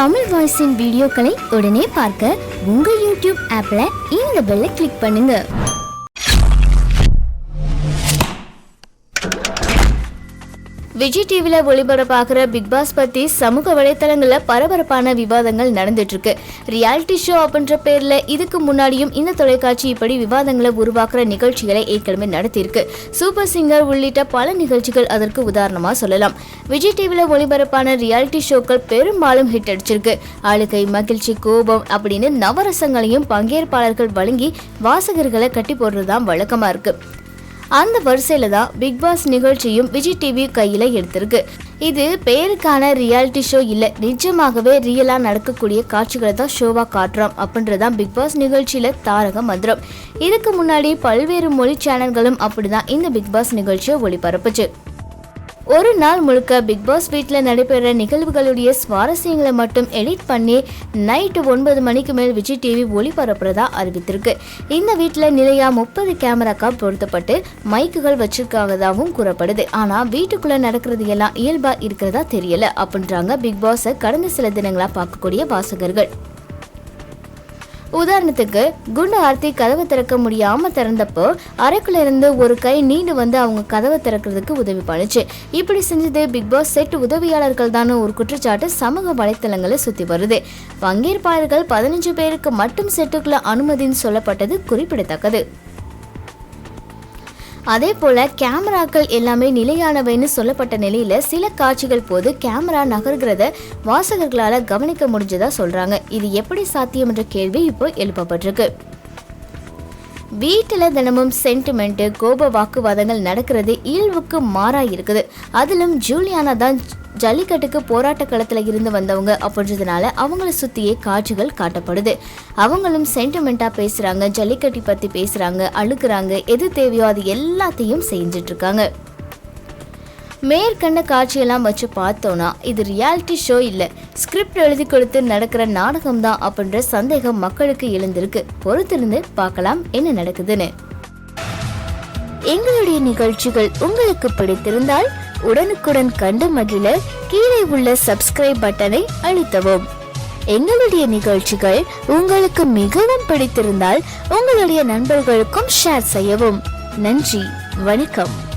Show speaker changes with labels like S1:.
S1: தமிழ் வாய்ஸின் வீடியோக்களை உடனே பார்க்க உங்கள் யூடியூப் ஆப்பில் இந்த பெல்லை கிளிக் பண்ணுங்கள் விஜய் டிவில ஒளிபரப்பாகிற பிக் பாஸ் பத்தி சமூக வலைத்தளங்கள்ல பரபரப்பான விவாதங்கள் நடந்துட்டு இருக்கு ரியாலிட்டி ஷோ அப்படின்ற பேர்ல இதுக்கு முன்னாடியும் இந்த தொலைக்காட்சி இப்படி விவாதங்களை உருவாக்குற நிகழ்ச்சிகளை ஏற்கனவே நடத்தியிருக்கு. சூப்பர் சிங்கர் உள்ளிட்ட பல நிகழ்ச்சிகள் அதற்கு உதாரணமா சொல்லலாம். விஜய் டிவில ஒளிபரப்பான ரியாலிட்டி ஷோக்கள் பெரும்பாலும் ஹிட் அடிச்சிருக்கு. ஆளுகை மகிழ்ச்சி கோபம் அப்படின்னு நவரசங்களையும் பங்கேற்பாளர்கள் வழங்கி வாசகர்களை கட்டி போடுறதுதான் வழக்கமா இருக்கு. அந்த வரிசையில தான் பிக் பாஸ் நிகழ்ச்சியும் விஜய் டிவி கையில எடுத்திருக்கு. இது பேருக்கான ரியாலிட்டி ஷோ இல்லை. நிஜமாகவே ரியலா நடக்கக்கூடிய காட்சிகளை தான் ஷோவா காட்டுறோம் அப்படின்றதான் பிக் பாஸ் நிகழ்ச்சியில தாரக மந்திரம். இதுக்கு முன்னாடி பல்வேறு மொழி சேனல்களும் அப்படிதான் இந்த பிக் பாஸ் நிகழ்ச்சியை ஒளிபரப்புச்சு. ஒரு நாள் முழுக்க பிக் பாஸ் வீட்டில் நடைபெற நிகழ்வுகளுடைய சுவாரஸ்யங்களை மட்டும் எடிட் பண்ணி நைட்டு ஒன்பது மணிக்கு மேல் விஜய் டிவி ஒளிபரப்புறதா அறிவித்திருக்கு. இந்த வீட்டில் நிலையா முப்பது கேமராக்கா பொருத்தப்பட்டு மைக்குகள் வச்சிருக்காகதாகவும் கூறப்படுது. ஆனால் வீட்டுக்குள்ளே நடக்கிறது எல்லாம் இயல்பாக இருக்கிறதா தெரியல. அப்படின்றாங்க பிக் பாஸை கடந்த சில தினங்களாக பார்க்கக்கூடிய வாசகர்கள். உதாரணத்துக்கு குண்டு ஆர்த்தி கதவை திறக்க முடியாம திறந்தப்போ அறைக்குள்ள இருந்து ஒரு கை நீண்டு வந்து அவங்க கதவை திறக்கிறதுக்கு உதவி பண்ணுச்சு. இப்படி செஞ்சது பிக் பாஸ் செட் உதவியாளர்கள் தானே ஒரு குற்றச்சாட்டு சமூக வலைத்தளங்களை சுத்தி வருது. பங்கேற்பாளர்கள் பதினஞ்சு பேருக்கு மட்டும் செட்டுக்குள்ள அனுமதின்னு சொல்லப்பட்டது குறிப்பிடத்தக்கது. அதே போல கேமராக்கள் எல்லாமே நிலையானவைன்னு சொல்லப்பட்ட நிலையில சில காட்சிகள் போது கேமரா நகர்கிறத வாசகர்களால கவனிக்க முடிஞ்சதா சொல்றாங்க. இது எப்படி சாத்தியம் என்ற கேள்வி இப்போ எழுப்பப்பட்டிருக்கு. வீட்டில் தினமும் சென்டிமெண்ட்டு கோப வாக்குவாதங்கள் நடக்கிறது இயல்புக்கு மாறாக இருக்குது. அதிலும் ஜூலியானா தான் ஜல்லிக்கட்டுக்கு போராட்ட களத்தில் இருந்து வந்தவங்க அப்படின்றதுனால அவங்கள சுற்றியே காட்சிகள் காட்டப்படுது. அவங்களும் சென்டிமெண்ட்டாக பேசுகிறாங்க ஜல்லிக்கட்டை பற்றி பேசுகிறாங்க அழுக்கிறாங்க எது தேவையோ அது எல்லாத்தையும் செஞ்சிட்ருக்காங்க இருக்காங்க. மேற்கண்ட காட்சியெல்லாம் வச்சு பார்த்தோன்னா இது ரியாலிட்டி ஷோ இல்லை. ஸ்கிரிப்ட் எழுதி கொடுத்து நடக்கிற நாடகம் தான் அப்படின்ற சந்தேகம் மக்களுக்கு எழுந்திருக்கு. பொறுத்திருந்து பார்க்கலாம் என்ன நடக்குதுன்னு. எங்களுடைய நிகழ்ச்சிகள் உங்களுக்கு பிடித்திருந்தால் உடனுக்குடன் கண்டு மகிழ கீழே உள்ள சப்ஸ்கிரைப் பட்டனை அழுத்தவும். எங்களுடைய நிகழ்ச்சிகள் உங்களுக்கு மிகவும் பிடித்திருந்தால் உங்களுடைய நண்பர்களுக்கும் ஷேர் செய்யவும். நன்றி வணக்கம்.